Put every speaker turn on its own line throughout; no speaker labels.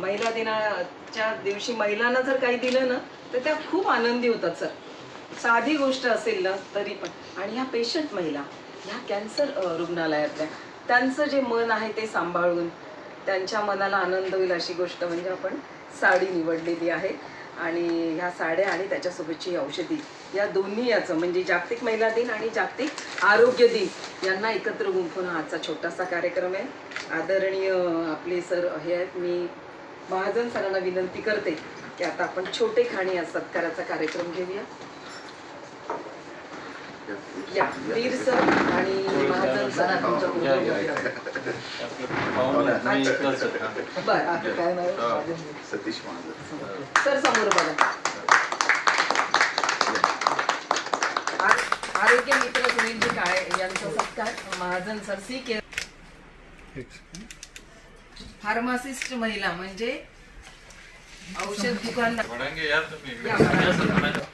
महिला दिनाच्या दिवशी महिलांना जर काही दिलं ना तर त्या खूप आनंदी होतात सर. साधी गोष्ट असेल ना तरी पण. आणि ह्या पेशंट महिला ह्या कॅन्सर रुग्णालयातल्या त्यांचं जे मन आहे ते सांभाळून त्यांच्या मनाला आनंद होईल अशी गोष्ट म्हणजे आपण साडी निवडलेली आहे. आणि ह्या साड्या आणि त्याच्यासोबतची औषधी या दोन्ही याचं म्हणजे जागतिक महिला दिन आणि जागतिक आरोग्य दिन यांना एकत्र गुंफून आजचा छोटासा कार्यक्रम आहे. आदरणीय आपले सर हे आहेत मी महाजन सरांना विनंती करते की आता आपण छोटे खाणी या सत्काराचा कार्यक्रम घेऊया. या वीर सर आणि महाजन सर तुमच्या बरं आपलं काय नाव आहे? महाजन.
सतीश महाजन.
सर समोर बघा. आ- आरोग्य मित्र सुनीलजी काळे यांचा सत्कार. Mahajan sir C care pharmacist महिला म्हणजे औषध दुकानदार. या, बघा.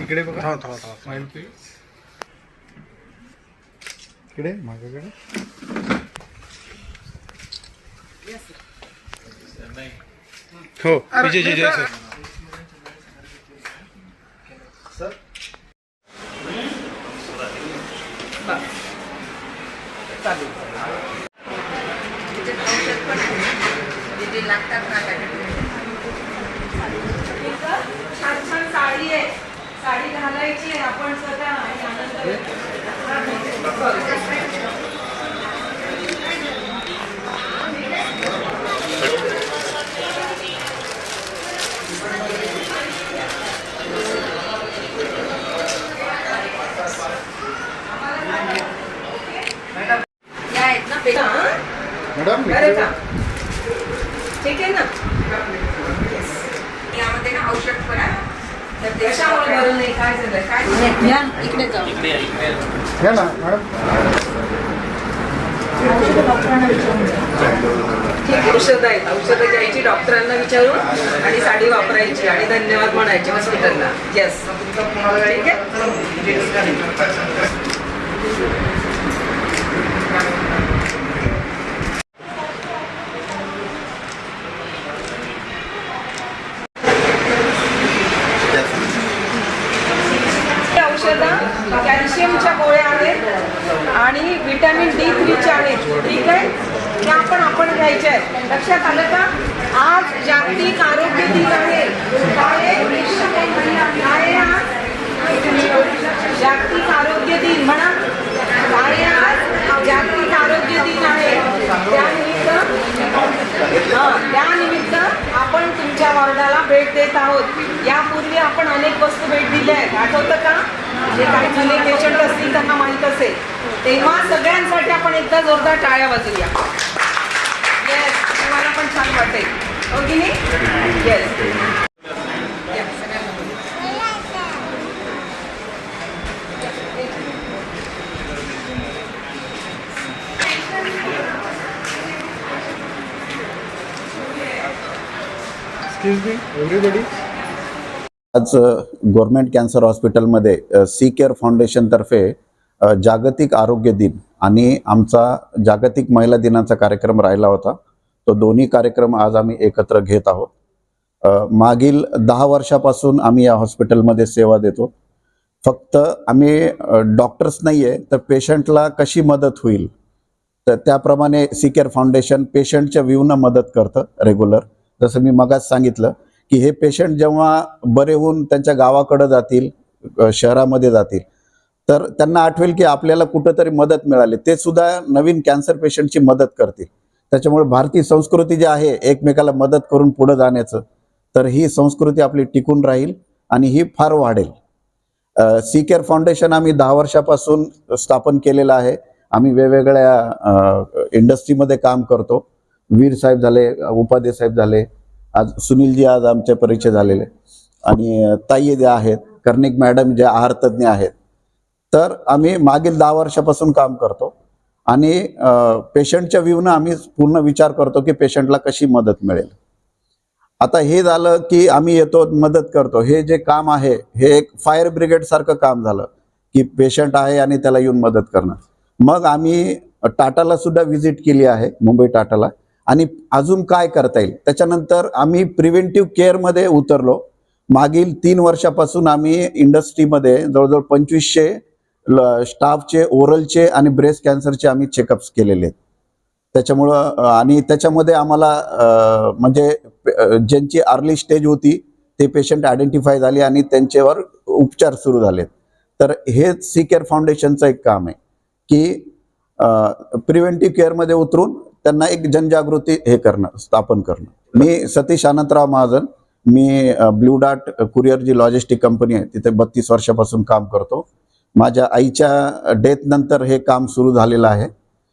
इकडे बघा. थांबा थांबा थांबा. स्माइल प्लीज इकडे
sir.
हो विजय जय जय सर.
लागतात ना काय छान छान साडी आहे साडी घालायची आपण
मॅडम
ठीक आहे ना Yes. यामध्ये ना औषध पण आहे तर त्याच्यामुळे बरं नाही? काय झालं? काय झालं? इकडे जाऊ.
ना मॅडम.
ठीक आहे औषधं आहेत. औषधं घ्यायची डॉक्टरांना विचारून आणि साडी वापरायची आणि धन्यवाद म्हणायचे हॉस्पिटलला येस ठीक आहे ही औषधं कॅल्शियमच्या गोळ्या आहेत आणि विटॅमिन डी थ्रीच्या आहेत. ठीक आहे? त्या पण आपण घ्यायच्या आहेत. लक्षात आलं का? आज जागतिक आरोग्य दिन आहे. काय आज? जागतिक आरोग्य दिन म्हणा. काय आज? जागतिक आरोग्य दिन आहे. त्यानिमित्त हां त्यानिमित्त आपण तुमच्या वॉर्डाला भेट देत आहोत. यापूर्वी आपण अनेक वस्तू भेट दिल्या आहेत. आठवतं का? जे काही जुने पेशंट असतील त्यांना माहीत असेल. तेव्हा सगळ्यांसाठी आपण एकदा जोरदार टाळ्या वाजूया येस तुम्हाला पण छान वाटेल. हो की नाही? Yes
Excuse me, everybody.
आज गव्हर्नमेंट कॅन्सर हॉस्पिटलमध्ये सी केअर फाउंडेशनतर्फे जागतिक आरोग्य दिन आणि आमचा जागतिक महिला दिनाचा कार्यक्रम राहिला होता. तो दोन्ही कार्यक्रम आज आम्ही एकत्र घेत आहोत. मागील दहा वर्षापासून आम्ही या हॉस्पिटलमध्ये सेवा देतो. फक्त आम्ही डॉक्टर्स नाही आहे तर पेशंटला कशी मदत होईल? तर त्याप्रमाणे सी केअर फाउंडेशन पेशंटच्या व्ह्यूनं मदत करतं रेग्युलर. जसं मी मगाच सांगितलं की हे पेशंट जेव्हा बरे होऊन त्यांच्या गावाकडे जातील शहरामध्ये जातील तर त्यांना आठवेल की आपल्याला कुठंतरी मदत मिळाली. ते सुद्धा नवीन कॅन्सर पेशंटची मदत करतील. त्याच्यामुळे भारतीय संस्कृती जी आहे एकमेकाला मदत करून पुढे जाण्याचं तर ही संस्कृती आपली टिकून राहील आणि ही फार वाढेल. सी केअर फाउंडेशन आम्ही दहा वर्षापासून स्थापन केलेलं आहे. आम्ही वेगवेगळ्या इंडस्ट्रीमध्ये काम करतो. वीर साहेब झाले उपाध्ये साहेब झाले आज सुनीलजी आज आमचे परिचय झालेले. आणि ताई जे आहेत कर्णिक मॅडम जे आहार तज्ज्ञ आहेत तर आम्ही मागील दहा वर्षापासून काम करतो. आणि पेशंटच्या व्ह्यूनं आम्ही पूर्ण विचार करतो की पेशंटला कशी मदत मिळेल. आता हे झालं की आम्ही येतो मदत करतो. हे जे काम आहे हे एक फायर ब्रिगेड सारखं काम झालं की पेशंट आहे आणि त्याला येऊन मदत करणं. मग आम्ही टाटाला सुद्धा व्हिजिट केली आहे मुंबई टाटाला. आणि अजून काय करता येईल? त्याच्यानंतर आम्ही प्रिव्हेंटिव्ह केअरमध्ये उतरलो. मागील तीन वर्षापासून आम्ही इंडस्ट्रीमध्ये जवळजवळ पंचवीसशे ल- स्टाफचे ओरलचे आणि ब्रेस्ट कॅन्सरचे आम्ही चेकअप्स केलेले आहेत. त्याच्यामुळं आणि त्याच्यामध्ये आम्हाला म्हणजे ज्यांची अर्ली स्टेज होती ते पेशंट आयडेंटिफाय झाले आणि त्यांच्यावर उपचार सुरू झालेत. तर हेच सी केअर फाउंडेशनचं एक काम आहे की प्रिव्हेंटिव्ह केअरमध्ये उतरून त्यांना एक जनजागृती हे करणं स्थापन करणं. मी सतीश अनंतराव महाजन मी ब्ल्यू डार्ट कुरिअर जी लॉजिस्टिक कंपनी आहे तिथे बत्तीस वर्षापासून काम करतो. माझ्या आईच्या डेथ नंतर हे काम सुरू झालेलं आहे.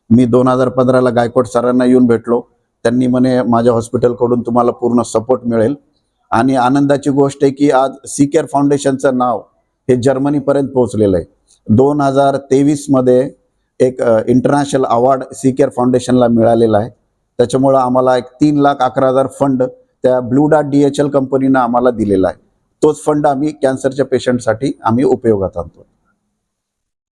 मी दोन हजार पंधराला गायकवाड सरांना येऊन भेटलो. त्यांनी म्हणे माझ्या हॉस्पिटलकडून तुम्हाला पूर्ण सपोर्ट मिळेल. आणि आनंदाची गोष्ट आहे की आज सी केअर फाउंडेशनचं नाव हे जर्मनीपर्यंत पोहोचलेलं आहे. दोन हजार तेवीसमध्ये एक इंटरनॅशनल अवॉर्ड सी केअर फाउंडेशनला मिळालेला आहे. त्याच्यामुळं आम्हाला एक तीन लाख अकरा हजार फंड त्या blue dart D H L कंपनीनं आम्हाला दिलेला आहे. तोच फंड आम्ही कॅन्सरच्या पेशंटसाठी आम्ही उपयोगात आणतो